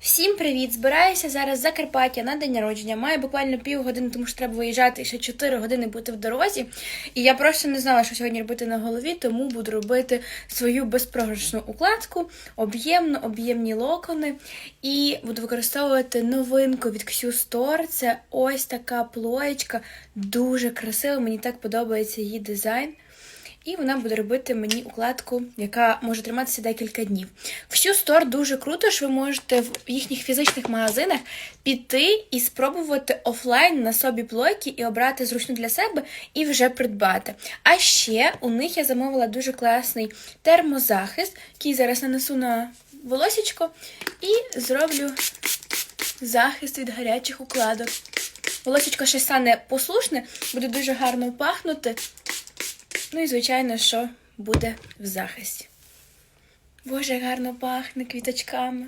Всім привіт! Збираюся зараз в Закарпаття на день народження. Маю буквально півгодини, тому що треба виїжджати і ще 4 години бути в дорозі. І я просто не знала, що сьогодні робити на голові, тому буду робити свою безпрограшну укладку, об'ємну, об'ємні локони. І буду використовувати новинку від Q Store. Це ось така плоєчка, дуже красива. Мені так подобається її дизайн. І вона буде робити мені укладку, яка може триматися декілька днів. Всю стор дуже круто, що ви можете в їхніх фізичних магазинах піти і спробувати офлайн на собі плойки і обрати зручну для себе і вже придбати. А ще у них я замовила дуже класний термозахист, який зараз нанесу на волосічко, і зроблю захист від гарячих укладок. Волосічко ще стане послушне, буде дуже гарно пахнути. Ну і, звичайно, що буде в захисті. Боже, гарно пахне квіточками.